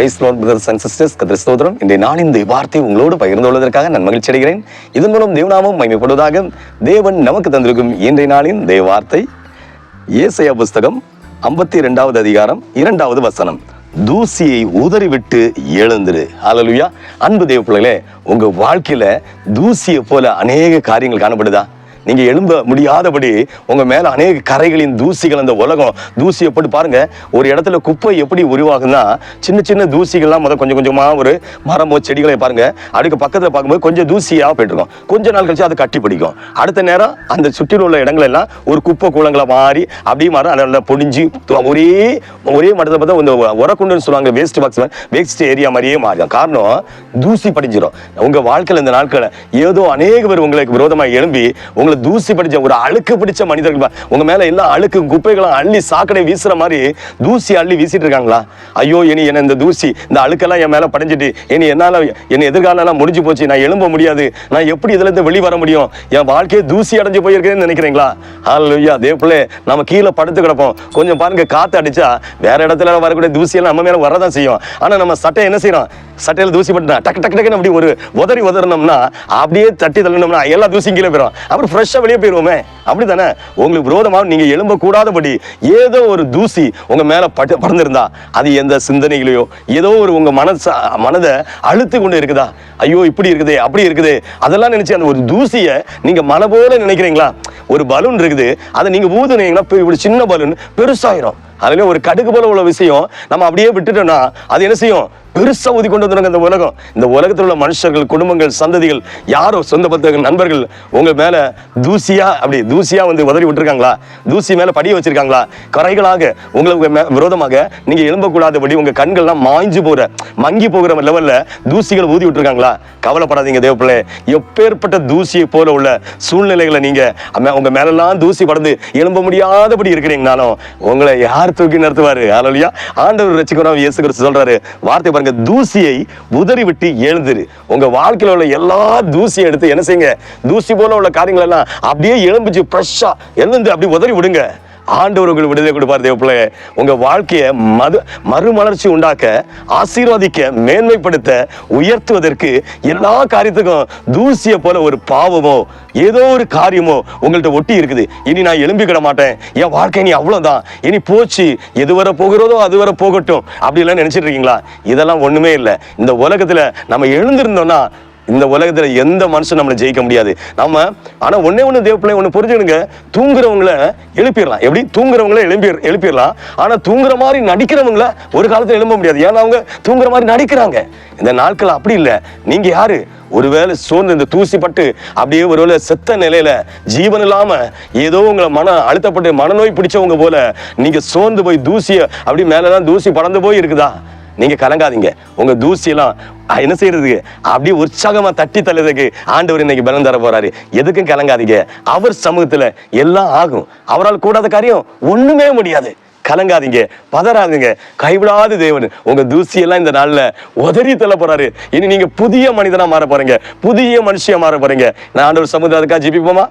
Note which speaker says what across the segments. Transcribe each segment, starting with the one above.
Speaker 1: Praise lord brothers and sisters கத்திர சோதரம் இன்றைய நான் இந்த வார்த்தை உங்களோடு பகிர்ந்து கொள்வதற்காக நான் மகிழ்ச்சி அடைகிறேன். இதன் மூலம் தேவநாமம் மகிமைப்படுவதாக தேவன் நமக்கு தந்திருக்கும் இன்றைய நாளின் தேவ வார்த்தை. ஏசையா புஸ்தகம் ஐம்பத்தி இரண்டாவது அதிகாரம் இரண்டாவது வசனம். தூசியை உதறிவிட்டு எழுந்துரு. அலலுயா அன்பு தேவ பிள்ளைகளே உங்கள் வாழ்க்கையில் தூசியை போல அநேக காரியங்கள் காணப்படுதா? நீங்கள் எழும்ப முடியாதபடி உங்கள் மேலே அநேக கரைகளின் தூசிகள் அந்த உலகம். தூசியை போட்டு பாருங்க. ஒரு இடத்துல குப்பை எப்படி உருவாகுதுன்னா சின்ன சின்ன தூசிகள்லாம் முதல் கொஞ்சம் கொஞ்சமாக ஒரு மரமோ செடிகளை பாருங்க. அதுக்கு பக்கத்தில் பார்க்கும்போது கொஞ்சம் தூசியாக போயிட்டுருக்கும். கொஞ்ச நாள் கழிச்சு அது கட்டி பிடிக்கும். அடுத்த நேரம் அந்த சுற்றிலும் உள்ள இடங்கள் எல்லாம் ஒரு குப்பை கூலங்களை மாறி அப்படியே மாறும் அதில் பொடிஞ்சு ஒரே ஒரே மடத்தை பார்த்தா இந்த உரக்குண்டுன்னு சொல்லுவாங்க வேஸ்ட் பாக்ஸ் வேஸ்ட் ஏரியா மாதிரியே மாறிடும். காரணம் தூசி படிஞ்சிடும் உங்கள் வாழ்க்கையில் இந்த நாட்களை ஏதோ அநேக பேர் உங்களுக்கு விரோதமாக எழும்பி உங்களை தூசி படிச்ச ஒரு அழுக்கு பிடிச்ச மனிதர்கள் உங்க மேல எல்லா அழுக்கு குப்பைகளும் அள்ளி சாக்கடை வீசுற மாதிரி தூசி அள்ளி வீசிட்டு இருக்காங்களா? ஐயோ இனி என்ன இந்த தூசி இந்த அழுக்கெல்லாம் என் மேல படைஞ்சிட்டு இனி என்னால என் எதிர்காலம் எல்லாம் முடிஞ்சு போச்சு நான் எழும்ப முடியாது நான் எப்படி இதுல இருந்து வெளிவர முடியும்? என் வாழ்க்கையை தூசி அடைஞ்சு போயிருக்கேன்னு நினைக்கிறீங்களா? ஹalleluya போல நம்ம கீழே படுத்து கிடப்போம். கொஞ்சம் பாருங்க காத்து அடிச்சா வேற இடத்துல வரக்கூடிய தூசி எல்லாம் நம்ம மேல வரதான் செய்யும். ஆனா நம்ம சட்டை என்ன செய்யறோம்? சட்டையில தூசி பட்டுனா டக்கு டக்கு டக்குன்னு அப்படி ஒரு உதறி உதறினோம்னா அப்படியே தட்டி தள்ளினோம்னா எல்லா தூசியும் கீழே போயிடும் அப்புறம் ஃப்ரெஷ்ஷாக வெளியே போயிடுவோமே அப்படிதானே உங்களுக்கு விரோதமாக நீங்கள் எழும்பக்கூடாதபடி ஏதோ ஒரு தூசி உங்கள் மேலே பட்டு பறந்துருந்தா அது எந்த சிந்தனைகளையோ ஏதோ ஒரு உங்கள் மனச மனதை அழுத்து கொண்டு இருக்குதா? ஐயோ இப்படி இருக்குதே அப்படி இருக்குது. அதெல்லாம் நினச்சி அந்த ஒரு தூசியை நீங்கள் மனபோல நினைக்கிறீங்களா? ஒரு பலூன் இருக்குது. அதை நீங்கள் ஊதுனீங்கன்னா இப்படி சின்ன பலூன் பெருசாயிரும். அதுல ஒரு கடுகு போல உள்ள விஷயம் நம்ம அப்படியே விட்டுட்டோம்னா அது என்ன செய்யும்? பெருசாக ஊதி கொண்டு வந்துடுங்க இந்த உலகம். இந்த உலகத்தில் உள்ள மனுஷர்கள் குடும்பங்கள் சந்ததிகள் யாரோ சொந்த பந்தங்கள் நண்பர்கள் உங்கள் மேலே தூசியா அப்படி தூசியாக வந்து உதறி விட்டுருக்காங்களா? தூசி மேலே படிய வச்சுருக்காங்களா? கரைகளாக உங்களுக்கு மே- விரோதமாக நீங்கள் எழும்பக்கூடாதபடி உங்கள் கண்கள்லாம் மாய்ஞ்சு போகிற மங்கி போகிற லெவலில் தூசிகள் ஊதி விட்டுருக்காங்களா? கவலைப்படாதீங்க தேவப்பிள்ளை. எப்பேற்பட்ட தூசியை போல உள்ள சூழ்நிலைகளை நீங்கள் உங்கள் மேலெல்லாம் தூசி படந்து எழும்ப முடியாதபடி இருக்கிறீங்கனாலும் உங்களை யார் தூக்கி நிறுத்துவார்? ஆலோலியா ஆண்டவர் ரசிக்கிறோம். இயேசு கிறிஸ்து சொல்றாரு. வார்த்தை பாருங்க தூசியை உதறி விட்டு எழுந்துரு. உங்க வாழ்க்கையில உள்ள எல்லா தூசியை எடுத்து என்ன செய்யுங்க? தூசி போல உள்ள காரியங்கள் எல்லாம் அப்படியே எழும்பிச்சு ஃப்ரெஷ்ஷா எழுந்து அப்படி உதறி விடுங்க. ஆண்டவர் உங்களுக்கு விடுதலை கொடுப்பார் தேவப்பிள்ளை உங்க வாழ்க்கையை மது மறுமலர்ச்சி உண்டாக்க ஆசீர்வாதிக்க மேன்மைப்படுத்த உயர்த்துவதற்கு எல்லா காரியத்துக்கும் தூசியை போல ஒரு பாவமோ ஏதோ ஒரு காரியமோ உங்கள்கிட்ட ஒட்டி இருக்குது. இனி நான் எழும்பிக்கிட மாட்டேன். என் வாழ்க்கை நீ அவ்வளோதான் இனி போச்சு. எது வர போகிறதோ அது வர போகட்டும். அப்படிலாம் நினச்சிட்டு இருக்கீங்களா? இதெல்லாம் ஒன்றுமே இல்லை. இந்த உலகத்தில் நம்ம எழுந்திருந்தோம்னா இந்த உலகத்துல எந்த மனுஷன் நம்மளை ஜெயிக்க முடியாது. நம்ம ஆனா ஒன்னே ஒண்ணு தேவப்பிள்ளை ஒண்ணு புரிஞ்சுக்கணுங்க. தூங்குறவங்கள எழுப்பிடலாம். எப்படி? தூங்குறவங்கள எழுப்பி எழுப்பிடலாம். ஆனா தூங்குற மாதிரி நடிக்கிறவங்கள ஒரு காலத்துல எழும்ப முடியாது. ஏன்னா அவங்க தூங்குற மாதிரி நடிக்கிறாங்க. இந்த நாட்கள் அப்படி இல்லை. நீங்க யாரு? ஒருவேளை சோர்ந்து இந்த தூசி பட்டு அப்படியே ஒருவேளை செத்த நிலையில ஜீவன் இல்லாம ஏதோ உங்களை மன அழுத்தப்பட்டு மனநோய் பிடிச்சவங்க போல நீங்க சோர்ந்து போய் தூசிய அப்படி மேலதான் தூசி பறந்து போய் இருக்குதா நீங்கள் கலங்காதீங்க. உங்கள் தூசியெல்லாம் என்ன செய்யறதுக்கு? அப்படியே உற்சாகமாக தட்டி தள்ளுறதுக்கு ஆண்டவர் இன்னைக்கு பலன் தர போறாரு. எதுக்கும் கலங்காதீங்க. அவர் சமூகத்தில் எல்லாம் ஆகும். அவரால் கூடாத காரியம் ஒன்றுமே முடியாது. கலங்காதீங்க. பதறாதீங்க. கைவிடாத தேவன். உங்க தூசியெல்லாம் இந்த நாளில் உதறி தள்ள போறாரு. இனி நீங்க புதிய மனிதனா மாற போறீங்க. புதிய மனுஷியா மாற போறீங்க. நான் ஆண்டவர் சமூகத்தை அதுக்காக ஜெபிப்போமா?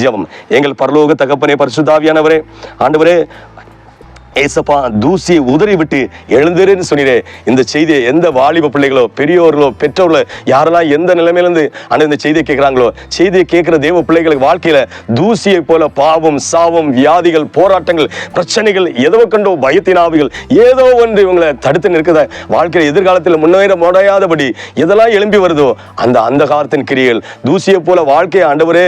Speaker 1: ஜெபம். எங்கள் பரலோக தகப்பனே பரிசுத்தாவியானவரே ஆண்டவரே ஏசப்பா தூசியை உதறி விட்டு எழுந்துருன்னு சொன்னீரே. இந்த செய்தியை எந்த வாலிப பிள்ளைகளோ பெரியோர்களோ பெற்றோர்களோ யாரெல்லாம் எந்த நிலைமையிலேருந்து ஆனால் இந்த செய்தியை கேட்குறாங்களோ செய்தியை கேட்குற தேவ பிள்ளைகளுக்கு வாழ்க்கையில் தூசியை போல பாவம் சாவம் வியாதிகள் போராட்டங்கள் பிரச்சனைகள் எதோ கண்டோ பயத்தினாவிகள் ஏதோ ஒன்று இவங்களை தடுத்து நிற்கிறத வாழ்க்கையில் எதிர்காலத்தில் முன்னேற முடியாதபடி எதெல்லாம் எழும்பி வருதோ அந்த அந்த காலத்தின் கிரியைகள் தூசியை போல வாழ்க்கையை ஆண்டவரே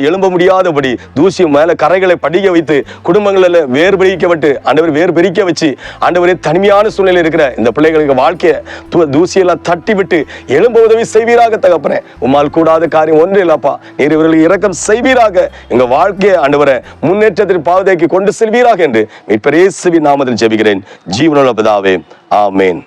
Speaker 1: எழும்ப முடியாதபடி தூசி மேலே கரைகளை படிக்க வைத்து குடும்பங்களில் வேறு ஆண்டவர் வேறு பிரிக்க வச்சு ஆண்டவரே தனிமையான சூழ்நிலை இருக்கிற இந்த பிள்ளைகளுக்கு வாழ்க்கையை தூசியெல்லாம் தட்டி விட்டு எழும்ப உதவி செய்வீராக தகப்பனே. உம்மால் கூடாத காரியம் ஒன்று இல்லப்பா. நீர் இவர்களுக்கு இரக்கம் செய்வீராக. எங்கள் வாழ்க்கையை ஆண்டவரை முன்னேற்றத்தின் பாவதைக்கு கொண்டு செல்வீராக என்று மீட்பரேசுவி நாமத்தில் ஜெபிக்கிறேன். ஜீவனுள்ள பிதாவே. ஆமேன்.